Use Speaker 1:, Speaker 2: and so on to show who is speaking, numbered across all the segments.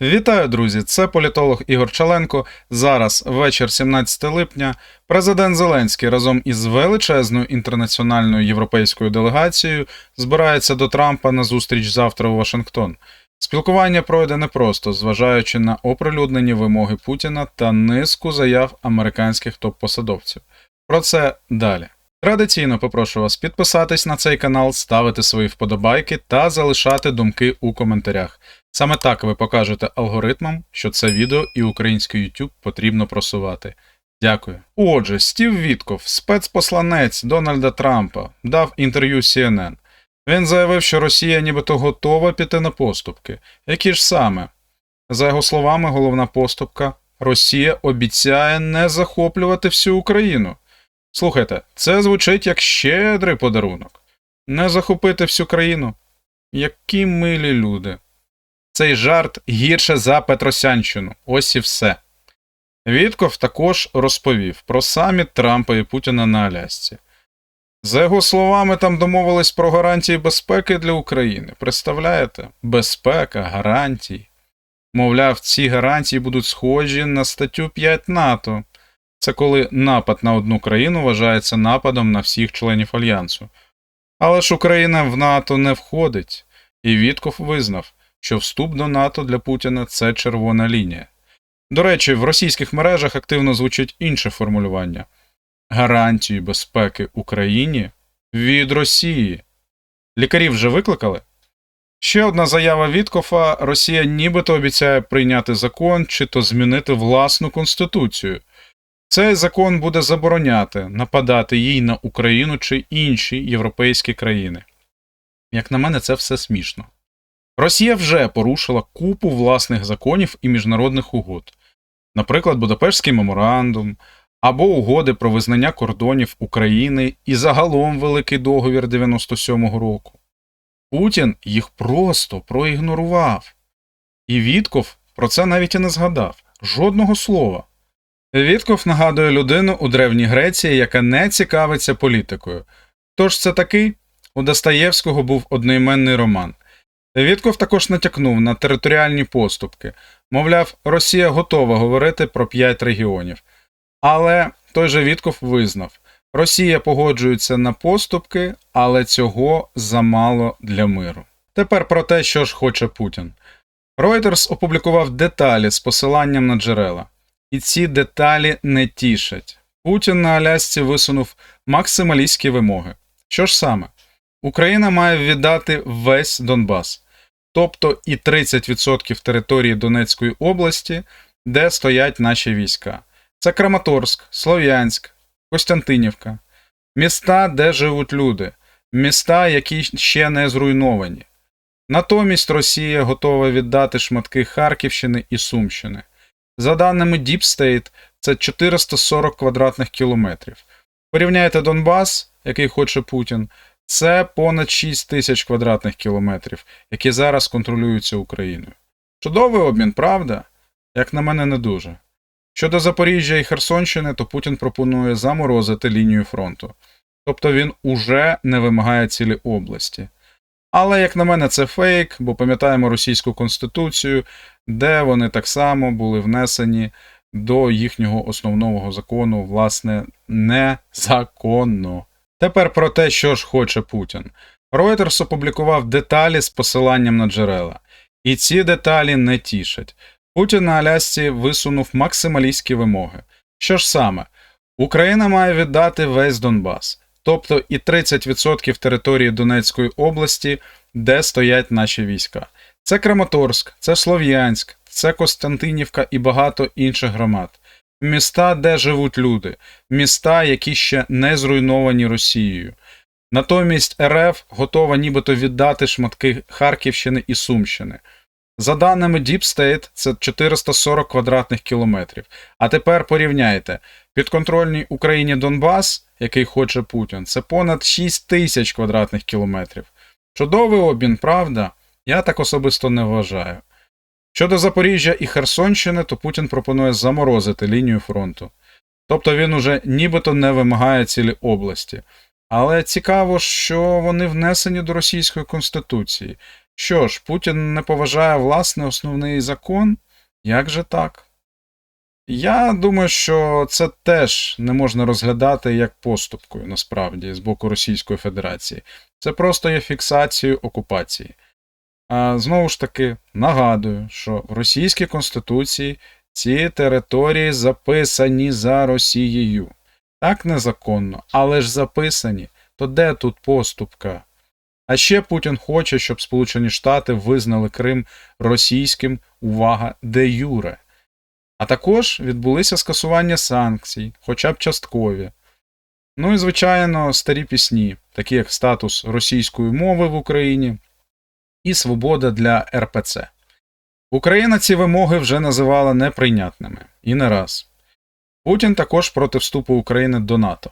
Speaker 1: Вітаю, друзі! Це політолог Ігор Чаленко. Зараз вечір 17 липня. Президент Зеленський разом із величезною інтернаціональною європейською делегацією збирається до Трампа на зустріч завтра у Вашингтон. Спілкування пройде непросто, зважаючи на оприлюднені вимоги Путіна та низку заяв американських топ-посадовців. Про це далі. Традиційно попрошу вас підписатись на цей канал, ставити свої вподобайки та залишати думки у коментарях. Саме так ви покажете алгоритмам, що це відео і український YouTube потрібно просувати. Дякую. Отже, Стів Вітков, спецпосланець Дональда Трампа, дав інтерв'ю CNN. Він заявив, що Росія нібито готова піти на поступки. Які ж саме? За його словами, головна поступка Росія обіцяє не захоплювати всю Україну. Слухайте, це звучить як щедрий подарунок. Не захопити всю країну. Які милі люди. Цей жарт гірше за Петросянщину. Ось і все. Вітков також розповів про саміт Трампа і Путіна на Алясці. За його словами, там домовились про гарантії безпеки для України. Представляєте? Безпека, гарантії. Мовляв, ці гарантії будуть схожі на статтю 5 НАТО. Це коли напад на одну країну вважається нападом на всіх членів альянсу. Але ж Україна в НАТО не входить, і Вітков визнав, що вступ до НАТО для Путіна це червона лінія. До речі, в російських мережах активно звучить інше формулювання гарантії безпеки Україні від Росії. Лікарів вже викликали? Ще одна заява Віткофа: Росія нібито обіцяє прийняти закон чи то змінити власну конституцію. Цей закон буде забороняти нападати їй на Україну чи інші європейські країни. Як на мене, це все смішно. Росія вже порушила купу власних законів і міжнародних угод, наприклад, Будапештський меморандум або угоди про визнання кордонів України і загалом Великий договір 97-го року. Путін їх просто проігнорував. І Вітков про це навіть і не згадав жодного слова. Вітков нагадує людину у Древній Греції, яка не цікавиться політикою. Тож це такий у Достоєвського був одноіменний роман. Вітков також натякнув на територіальні поступки, мовляв, Росія готова говорити про п'ять регіонів. Але той же Вітков визнав, Росія погоджується на поступки, але цього замало для миру. Тепер про те, що ж хоче Путін. Reuters опублікував деталі з посиланням на джерела. І ці деталі не тішать. Путін на Алясці висунув максималістські вимоги. Що ж саме? Україна має віддати весь Донбас, тобто і 30% території Донецької області, де стоять наші війська. Це Краматорськ, Слов'янськ, Костянтинівка, міста, де живуть люди, міста, які ще не зруйновані. Натомість Росія готова віддати шматки Харківщини і Сумщини. За даними Deep State, це 440 квадратних кілометрів. Порівняйте Донбас, який хоче Путін, це понад 6 тисяч квадратних кілометрів, які зараз контролюються Україною. Чудовий обмін, правда? Як на мене, не дуже. Щодо Запоріжжя і Херсонщини, то Путін пропонує заморозити лінію фронту. Тобто він уже не вимагає цілі області. Але, як на мене, це фейк, бо пам'ятаємо російську конституцію, де вони так само були внесені до їхнього основного закону, власне, незаконно. Тепер про те, що ж хоче Путін. Reuters опублікував деталі з посиланням на джерела. І ці деталі не тішать. Путін на Алясці висунув максималістські вимоги. Що ж саме? Україна має віддати весь Донбас, тобто і 30% території Донецької області, де стоять наші війська. Це Краматорськ, це Слов'янськ, це Костянтинівка і багато інших громад. Міста, де живуть люди, міста, які ще не зруйновані Росією. Натомість РФ готова нібито віддати шматки Харківщини і Сумщини. За даними Deep State, це 440 квадратних кілометрів. А тепер порівняйте: підконтрольній Україні Донбас, який хоче Путін, це понад 6 тисяч квадратних кілометрів. Чудовий обмін, правда? Я так особисто не вважаю. Щодо Запоріжжя і Херсонщини, то Путін пропонує заморозити лінію фронту. Тобто він уже нібито не вимагає цілі області. Але цікаво, що вони внесені до російської конституції. Що ж, Путін не поважає власний основний закон? Як же так? Я думаю, що це теж не можна розглядати як поступкою насправді з боку Російської Федерації. Це просто є фіксацією окупації. А знову ж таки, нагадую, що в Російській Конституції ці території записані за Росією. Так незаконно, але ж записані. То де тут поступка? А ще Путін хоче, щоб Сполучені Штати визнали Крим російським, увага, де юре. А також відбулися скасування санкцій, хоча б часткові. Ну і, звичайно, старі пісні, такі як статус російської мови в Україні і свобода для РПЦ. Україна ці вимоги вже називала неприйнятними і не раз. Путін також проти вступу України до НАТО,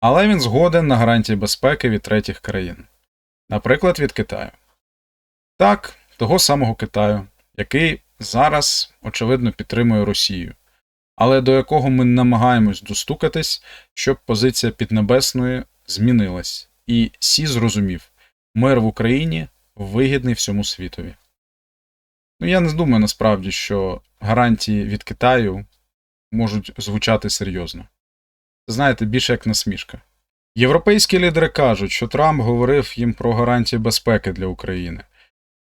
Speaker 1: але він згоден на гарантії безпеки від третіх країн, наприклад, від Китаю. Так, того самого Китаю, який зараз, очевидно, підтримує Росію, але до якого ми намагаємось достукатись, щоб позиція Піднебесної змінилась, і Сі зрозумів, мир в Україні вигідний всьому світові. Ну, я не думаю насправді, що гарантії від Китаю можуть звучати серйозно. Знаєте, більше як насмішка. Європейські лідери кажуть, що Трамп говорив їм про гарантії безпеки для України.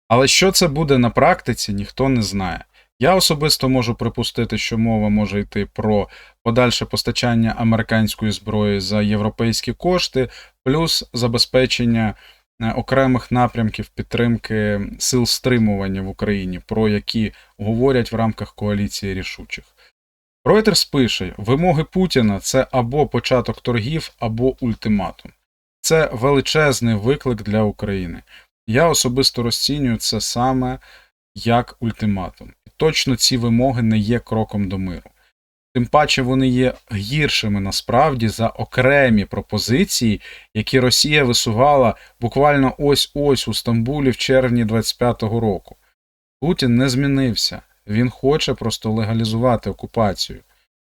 Speaker 1: Але що це буде на практиці, ніхто не знає. Я особисто можу припустити, що мова може йти про подальше постачання американської зброї за європейські кошти, плюс забезпечення е, окремих напрямків підтримки сил стримування в Україні, про які говорять в рамках коаліції рішучих. Reuters пише: вимоги Путіна це або початок торгів, або ультиматум. Це величезний виклик для України. Я особисто розцінюю це саме як ультиматум. І точно ці вимоги не є кроком до миру. Тим паче вони є гіршими насправді за окремі пропозиції, які Росія висувала буквально ось-ось у Стамбулі в червні 25-го року. Путін не змінився, він хоче просто легалізувати окупацію,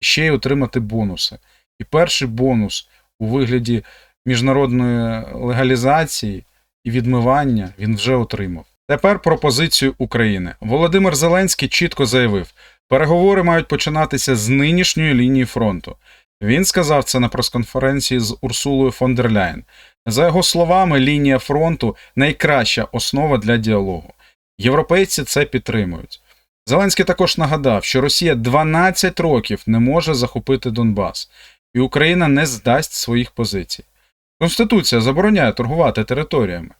Speaker 1: ще й отримати бонуси. І перший бонус у вигляді міжнародної легалізації і відмивання він вже отримав. Тепер про позицію України. Володимир Зеленський чітко заявив, переговори мають починатися з нинішньої лінії фронту. Він сказав це на прес-конференції з Урсулою фон дер Ляєн. За його словами, лінія фронту найкраща основа для діалогу. Європейці це підтримують. Зеленський також нагадав, що Росія 12 років не може захопити Донбас, і Україна не здасть своїх позицій. Конституція забороняє торгувати територіями,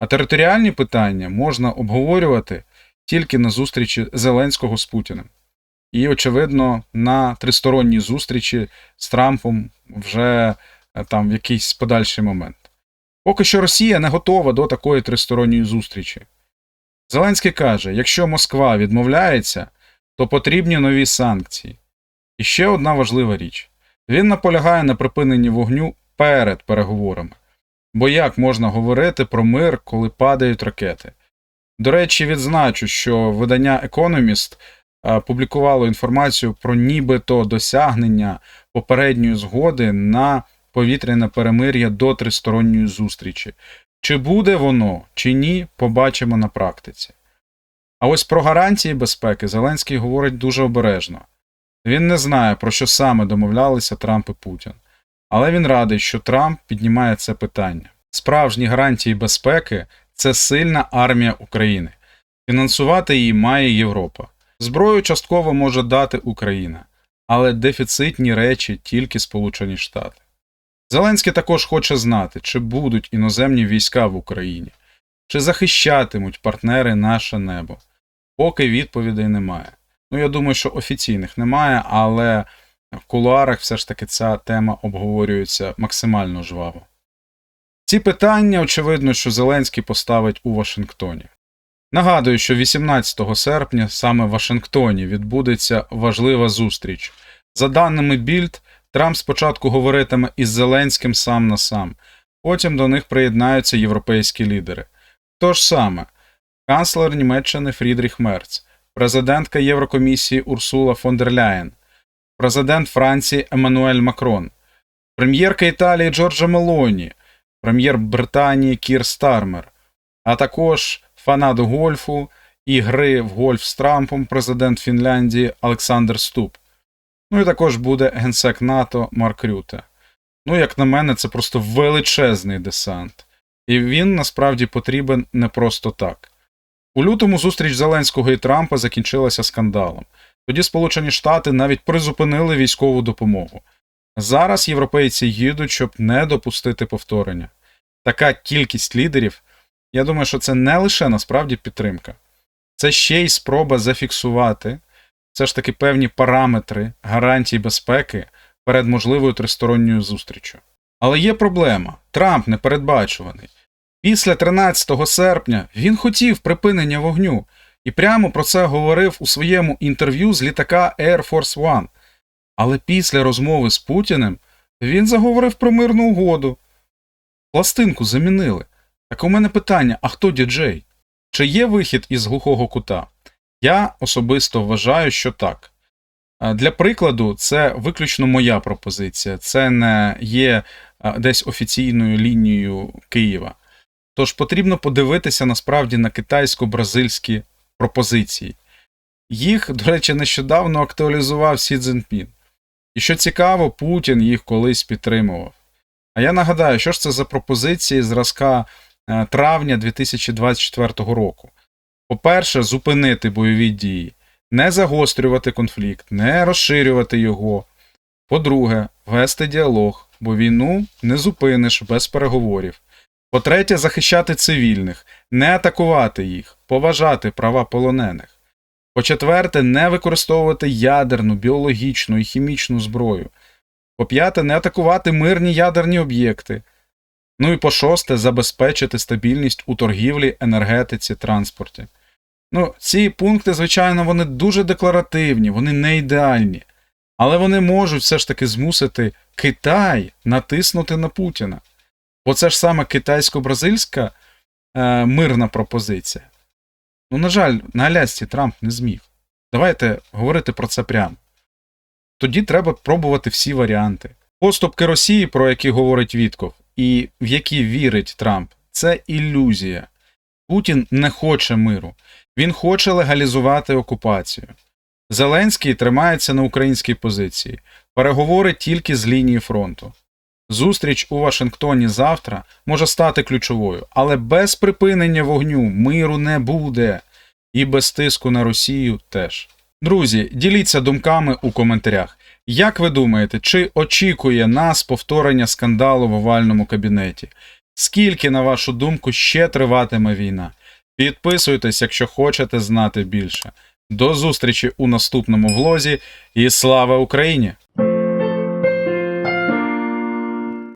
Speaker 1: а територіальні питання можна обговорювати тільки на зустрічі Зеленського з Путіним. І, очевидно, на тристоронній зустрічі з Трампом вже е, там в якийсь подальший момент. Поки що Росія не готова до такої тристоронньої зустрічі. Зеленський каже: якщо Москва відмовляється, то потрібні нові санкції. І ще одна важлива річ: він наполягає на припиненні вогню перед переговорами. Бо як можна говорити про мир, коли падають ракети? До речі, відзначу, що видання Economist публікувало інформацію про нібито досягнення попередньої згоди на повітряне перемир'я до тристоронньої зустрічі. Чи буде воно, чи ні, побачимо на практиці. А ось про гарантії безпеки Зеленський говорить дуже обережно. Він не знає, про що саме домовлялися Трамп і Путін. Але він радий, що Трамп піднімає це питання. Справжні гарантії безпеки це сильна армія України. Фінансувати її має Європа. Зброю частково може дати Україна, але дефіцитні речі тільки Сполучені Штати. Зеленський також хоче знати, чи будуть іноземні війська в Україні, чи захищатимуть партнери наше небо. Поки відповідей немає. Ну, я думаю, що офіційних немає, але в кулуарах все ж таки ця тема обговорюється максимально жваво. Ці питання, очевидно, що Зеленський поставить у Вашингтоні. Нагадую, що 18 серпня саме в Вашингтоні відбудеться важлива зустріч. За даними Більд, Трамп спочатку говоритиме із Зеленським сам на сам, потім до них приєднаються європейські лідери. То ж саме, канцлер Німеччини Фрідріх Мерц, президентка Єврокомісії Урсула фон дер Ляєн, президент Франції Еммануель Макрон, прем'єрка Італії Джорджа Мелоні, прем'єр Британії Кір Стармер, а також фанат гольфу і гри в гольф з Трампом, президент Фінляндії Олександр Ступ. Ну і також буде генсек НАТО Марк Рюте. Ну, як на мене, це просто величезний десант. І він насправді потрібен не просто так. У лютому зустріч Зеленського і Трампа закінчилася скандалом. Тоді Сполучені Штати навіть призупинили військову допомогу. Зараз європейці їдуть, щоб не допустити повторення. Така кількість лідерів, я думаю, що це не лише насправді підтримка, це ще й спроба зафіксувати все ж таки певні параметри гарантій безпеки перед можливою тристоронньою зустрічю. Але є проблема: Трамп непередбачуваний. Після 13 серпня він хотів припинення вогню і прямо про це говорив у своєму інтерв'ю з літака Air Force One. Але після розмови з Путіним він заговорив про мирну угоду. Пластинку замінили. Так у мене питання: а хто діджей? Чи є вихід із глухого кута? Я особисто вважаю, що так. Для прикладу, це виключно моя пропозиція, це не є десь офіційною лінією Києва. Тож потрібно подивитися насправді на китайсько-бразильські пропозиції. Їх, до речі, нещодавно актуалізував Сі Цзіньпін. І що цікаво, Путін їх колись підтримував. А я нагадаю, що ж це за пропозиції зразка е, травня 2024 року. По-перше, зупинити бойові дії, не загострювати конфлікт, не розширювати його. По-друге, вести діалог, бо війну не зупиниш без переговорів. По-третє, захищати цивільних, не атакувати їх, поважати права полонених. По-четверте, не використовувати ядерну, біологічну і хімічну зброю. По-п'яте, не атакувати мирні ядерні об'єкти. Ну і по шосте, забезпечити стабільність у торгівлі, енергетиці, транспорті. Ну, ці пункти, звичайно, вони дуже декларативні, вони не ідеальні, але вони можуть все ж таки змусити Китай натиснути на Путіна. Бо це ж саме китайсько-бразильська е, мирна пропозиція. Ну, на жаль, на Алясці Трамп не зміг. Давайте говорити про це прямо. Тоді треба пробувати всі варіанти. Поступки Росії, про які говорить Вітков, і в які вірить Трамп, це ілюзія. Путін не хоче миру, він хоче легалізувати окупацію. Зеленський тримається на українській позиції, переговори тільки з лінії фронту. Зустріч у Вашингтоні завтра може стати ключовою, але без припинення вогню миру не буде, і без тиску на Росію теж. Друзі, діліться думками у коментарях. Як ви думаєте, чи очікує нас повторення скандалу в овальному кабінеті? Скільки, на вашу думку, ще триватиме війна? Підписуйтесь, якщо хочете знати більше. До зустрічі у наступному влозі і слава Україні!